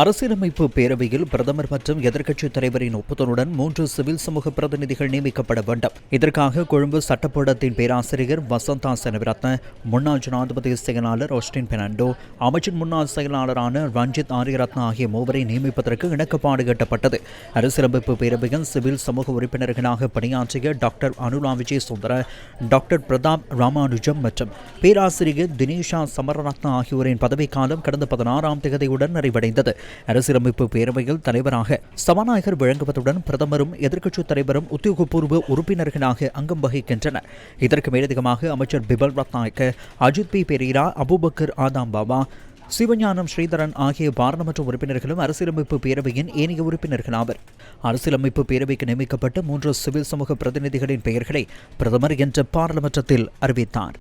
அரசியலமைப்பு பேரவையில் பிரதமர் மற்றும் எதிர்க்கட்சித் தலைவரின் ஒப்புதலுடன் மூன்று சிவில் சமூக பிரதிநிதிகள் நியமிக்கப்பட வேண்டும். இதற்காக கொழும்பு சட்டப்பீடத்தின் பேராசிரியர் வசந்தா செனவிரத்ன முன்னாள் ஜனாதிபதி செயலாளர் ஆஸ்டின் பெனண்டோ அமைச்சின் முன்னாள் செயலாளரான ரஞ்சித் ஆரியரத்னா ஆகிய மூவரை நியமிப்பதற்கு இணக்கப்பாடு எட்டப்பட்டது அரசியலமைப்பு பேரவையில் சிவில் சமூக உறுப்பினர்களாக பணியாற்றிய டாக்டர் அனுலா விஜய் சுந்தர டாக்டர் பிரதாப் ராமானுஜம் மற்றும் பேராசிரியர் தினேஷா சமரரத்னா ஆகியோரின் பதவிக்காலம் கடந்த பதினாறாம் தேதியுடன் நிறைவடைந்தது. அரசியலமைப்பு பேரவையில் தலைவராக சபாநாயகர் வழங்குவதுடன் பிரதமரும் எதிர்க்கட்சித் தலைவரும் உத்தியோகபூர்வ உறுப்பினர்களாக அங்கம் வகிக்கின்றனர். இதற்கு மேலதிகமாக அமைச்சர் பிபல் ரத்நாயக்க அஜித் பி. பெரீரா அபுபக்கர் ஆதாம் பாபா சிவஞானம் ஸ்ரீதரன் ஆகிய பாராளுமன்ற உறுப்பினர்களும் அரசியலமைப்பு பேரவையின் ஏனைய உறுப்பினர்கள் ஆவர். அரசியலமைப்பு பேரவைக்கு நியமிக்கப்பட்ட மூன்று சிவில் சமூக பிரதிநிதிகளின் பெயர்களை பிரதமர் என்ற பாராளுமன்றத்தில் அறிவித்தார்.